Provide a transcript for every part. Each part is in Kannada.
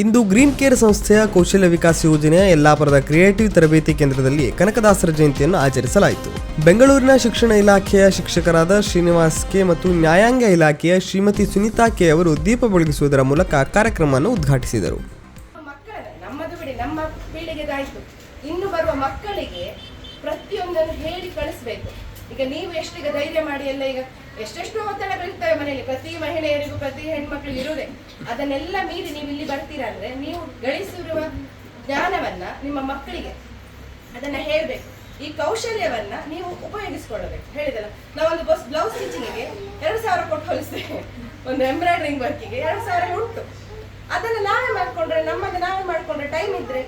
ಇಂದು ಗ್ರೀನ್ ಕೇರ್ ಸಂಸ್ಥೆಯ ಕೌಶಲ್ಯ ವಿಕಾಸ ಯೋಜನೆಯ ಯಲ್ಲಾಪುರದ ಕ್ರಿಯೇಟಿವ್ ತರಬೇತಿ ಕೇಂದ್ರದಲ್ಲಿ ಕನಕದಾಸರ ಜಯಂತಿಯನ್ನು ಆಚರಿಸಲಾಯಿತು. ಬೆಂಗಳೂರಿನ ಶಿಕ್ಷಣ ಇಲಾಖೆಯ ಶಿಕ್ಷಕರಾದ ಶ್ರೀನಿವಾಸ್ ಕೆ ಮತ್ತು ನ್ಯಾಯಾಂಗ ಇಲಾಖೆಯ ಶ್ರೀಮತಿ ಸುನೀತಾ ಕೆ ಅವರು ದೀಪ ಬೆಳಗಿಸುವುದರ ಮೂಲಕ ಕಾರ್ಯಕ್ರಮವನ್ನು ಉದ್ಘಾಟಿಸಿದರು. ಇನ್ನು ಬರುವ ಮಕ್ಕಳಿಗೆ ಪ್ರತಿಯೊಂದನ್ನು ಹೇಳಿ ಕಳಿಸ್ಬೇಕು. ಈಗ ನೀವು ಎಷ್ಟು ಈಗ ಧೈರ್ಯ ಮಾಡಿ ಎಲ್ಲ ಈಗ ಎಷ್ಟೆಷ್ಟು ಒತ್ತಡ ಬೀಳ್ತವೆ ಮನೆಯಲ್ಲಿ. ಪ್ರತಿ ಮಹಿಳೆಯರಿಗೂ, ಪ್ರತಿ ಹೆಣ್ಮಕ್ಳಿಗೆ ಇರುವುದೇ. ಅದನ್ನೆಲ್ಲ ಮೀರಿ ನೀವು ಇಲ್ಲಿ ಬರ್ತೀರಾ ಅಂದ್ರೆ ನೀವು ಗಳಿಸಿರುವ ಜ್ಞಾನವನ್ನ ನಿಮ್ಮ ಮಕ್ಕಳಿಗೆ ಅದನ್ನ ಹೇಳ್ಬೇಕು. ಈ ಕೌಶಲ್ಯವನ್ನ ನೀವು ಉಪಯೋಗಿಸಿಕೊಳ್ಳಬೇಕು. ಹೇಳಿದಲ್ಲ ನಾವೊಂದು ಬಸ್ ಬ್ಲೌಸ್ ಸ್ಟಿಚಿಂಗಿಗೆ ಎರಡು ಸಾವಿರ ಕೊಟ್ಟು ಹೊಲಿಸ್ತೇವೆ. ಒಂದು ಎಂಬ್ರಾಯ್ಡ್ರಿಂಗ್ ವರ್ಕಿಗೆ ಎರಡು ಸಾವಿರ ಉಂಟು. ಅದನ್ನ ನಾವೇ ಮಾಡ್ಕೊಂಡ್ರೆ ನಮ್ಮದು ನಾವೇ ಮಾಡ್ಕೊಂಡ್ರೆ ಟೈಮ್ ಇದ್ರೆ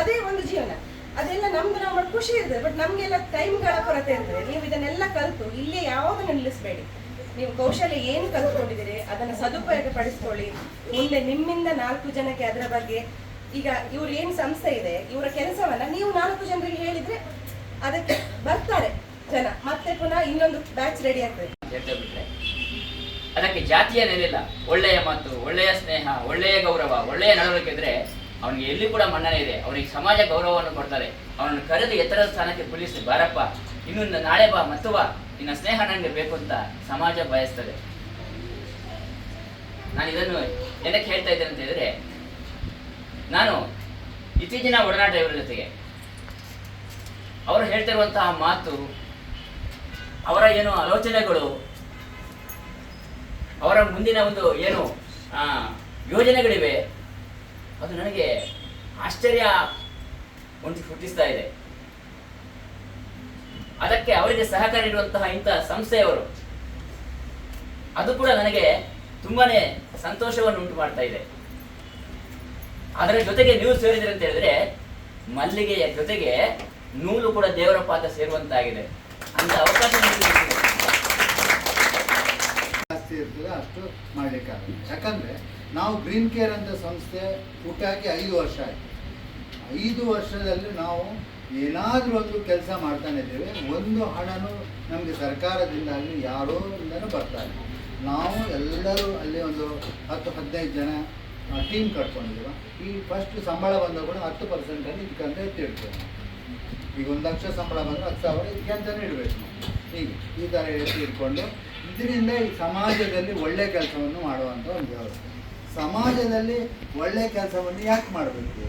ಅದೇ ಒಂದು ಜೀವನ. ಅದೆಲ್ಲ ನಮ್ದು ನಾವು ಮಾಡಿ ಖುಷಿ ಇರ್ತದೆ ಬಟ್ ನಮ್ಗೆಲ್ಲ ಟೈಮ್ಗಳ ಕೊರತೆ ಇರ್ತದೆ ನೀವು ಇದನ್ನೆಲ್ಲ ಕಲಿತು ಇಲ್ಲೇ ಯಾವುದನ್ನು ನಿಲ್ಲಿಸಬೇಡಿ. ನೀವು ಕೌಶಲ್ಯ ಏನು ಕಲ್ತ್ಕೊಂಡಿದ್ದೀರಿ, ಅದನ್ನ ಸದುಪಯೋಗ ಪಡಿಸ್ಕೊಳ್ಳಿ. ಮುಂದೆ ನಿಮ್ಮಿಂದ ನಾಲ್ಕು ಜನಕ್ಕೆ ಅದರ ಬಗ್ಗೆ ಈಗ ಇವ್ರು ಏನು ಸಂಸ್ಥೆ ಇದೆ, ಇವರ ಕೆಲಸವನ್ನ ನೀವು ನಾಲ್ಕು ಜನರಿಗೆ ಹೇಳಿದ್ರೆ ಅದಕ್ಕೆ ಬರ್ತಾರೆ ಜನ. ಮತ್ತೆ ಪುನಃ ಇನ್ನೊಂದು ಬ್ಯಾಚ್ ರೆಡಿ ಆಗ್ತದೆ. ಅದಕ್ಕೆ ಜಾತಿಯ ನೆಲೆಲ್ಲ ಒಳ್ಳೆಯ ಮಾತು, ಒಳ್ಳೆಯ ಸ್ನೇಹ, ಒಳ್ಳೆಯ ಗೌರವ, ಒಳ್ಳೆಯ ನಡವಳಿಕೆ ಇದ್ರೆ ಅವನಿಗೆ ಎಲ್ಲಿ ಕೂಡ ಮನ್ನಣೆ ಇದೆ. ಅವನಿಗೆ ಸಮಾಜ ಗೌರವವನ್ನು ಕೊಡ್ತಾರೆ. ಅವನನ್ನು ಕರೆದು ಎತ್ತರದ ಸ್ಥಾನಕ್ಕೆ ಪೊಲೀಸ್ ಬಾರಪ್ಪ ಇನ್ನು ನಾಳೆ ಬಾ, ಮತ್ತು ಬಾ. ನಿನ್ನ ಸ್ನೇಹ ನನಗೆ ಬೇಕು ಅಂತ ಸಮಾಜ ಬಯಸ್ತದೆ. ನಾನು ಇದನ್ನು ಏನಕ್ಕೆ ಹೇಳ್ತಾ ಇದ್ದೇನೆ ಅಂತ ಹೇಳಿದ್ರೆ, ನಾನು ಇತ್ತೀಚಿನ ಒಡನಾಟ ಇವರ ಜೊತೆಗೆ. ಅವರು ಹೇಳ್ತಿರುವಂತಹ ಮಾತು, ಅವರ ಏನು ಆಲೋಚನೆಗಳು, ಅವರ ಮುಂದಿನ ಒಂದು ಏನು ಯೋಜನೆಗಳಿವೆ ಅದು ನನಗೆ ಆಶ್ಚರ್ಯ ಒಂದು ಹುಟ್ಟಿಸ್ತಾ ಇದೆ. ಅದಕ್ಕೆ ಅವರಿಗೆ ಸಹಕಾರ ನೀಡುವಂತಹ ಇಂತಹ ಸಂಸ್ಥೆಯವರು, ಅದು ಕೂಡ ನನಗೆ ತುಂಬಾನೇ ಸಂತೋಷವನ್ನು ಉಂಟು ಮಾಡ್ತಾ ಇದೆ. ಅದರ ಜೊತೆಗೆ ನೀವು ಸೇರಿದ್ರೆ ಅಂತ ಹೇಳಿದ್ರೆ, ಮಲ್ಲಿಗೆಯ ಜೊತೆಗೆ ನೂಲು ಕೂಡ ದೇವರ ಪಾತ್ರ ಸೇರುವಂತಾಗಿದೆ. ಅಂತ ಅವಕಾಶ ಇರ್ತದೆ ಅಷ್ಟು ಮಾಡಲಿಕ್ಕಾಗಲ್ಲ. ಯಾಕಂದರೆ ನಾವು ಗ್ರೀನ್ ಕೇರ್ ಅಂತ ಸಂಸ್ಥೆ ಹುಟ್ಟಾಗಿ ಐದು ವರ್ಷ ಆಯಿತು. ಐದು ವರ್ಷದಲ್ಲಿ ನಾವು ಏನಾದರೂ ಒಂದು ಕೆಲಸ ಮಾಡ್ತಾನೆ ಇದ್ದೇವೆ. ಒಂದು ಹಣನೂ ನಮಗೆ ಸರ್ಕಾರದಿಂದ ಅಲ್ಲಿ ಯಾರೋ ಇಂದನೂ ಬರ್ತಾ ಇಲ್ಲ. ನಾವು ಎಲ್ಲರೂ ಅಲ್ಲಿ ಒಂದು ಹತ್ತು, ಹದಿನೈದು ಜನ ಟೀಮ್ ಕಟ್ಕೊಂಡಿದ್ದೀವಿ. ಈ ಫಸ್ಟ್ ಸಂಬಳ ಬಂದಾಗ ಕೂಡ ಹತ್ತು ಪರ್ಸೆಂಟಲ್ಲಿ ಇದಕ್ಕಂತ ಎತ್ತಿಡ್ತೇವೆ. ಈಗ ಒಂದು ಲಕ್ಷ ಸಂಬಳ ಬಂದರೆ ಹತ್ತು ಸಾವಿರ ಇದಕ್ಕೆ ಅಂತಲೇ ಇಡಬೇಕು ಹೀಗೆ ಈ ಥರ ಎತ್ತಿ ಇಟ್ಕೊಂಡು ಇದರಿಂದ ಈ ಸಮಾಜದಲ್ಲಿ ಒಳ್ಳೆ ಕೆಲಸವನ್ನು ಮಾಡುವಂಥ ಒಂದು ವ್ಯವಸ್ಥೆ. ಸಮಾಜದಲ್ಲಿ ಒಳ್ಳೆ ಕೆಲಸವನ್ನು ಯಾಕೆ ಮಾಡಬೇಕು?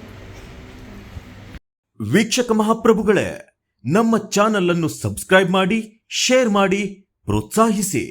ವೀಕ್ಷಕ ಮಹಾಪ್ರಭುಗಳೇ, ನಮ್ಮ ಚಾನಲ್ ಅನ್ನು ಸಬ್ಸ್ಕ್ರೈಬ್ ಮಾಡಿ, ಶೇರ್ ಮಾಡಿ, ಪ್ರೋತ್ಸಾಹಿಸಿ.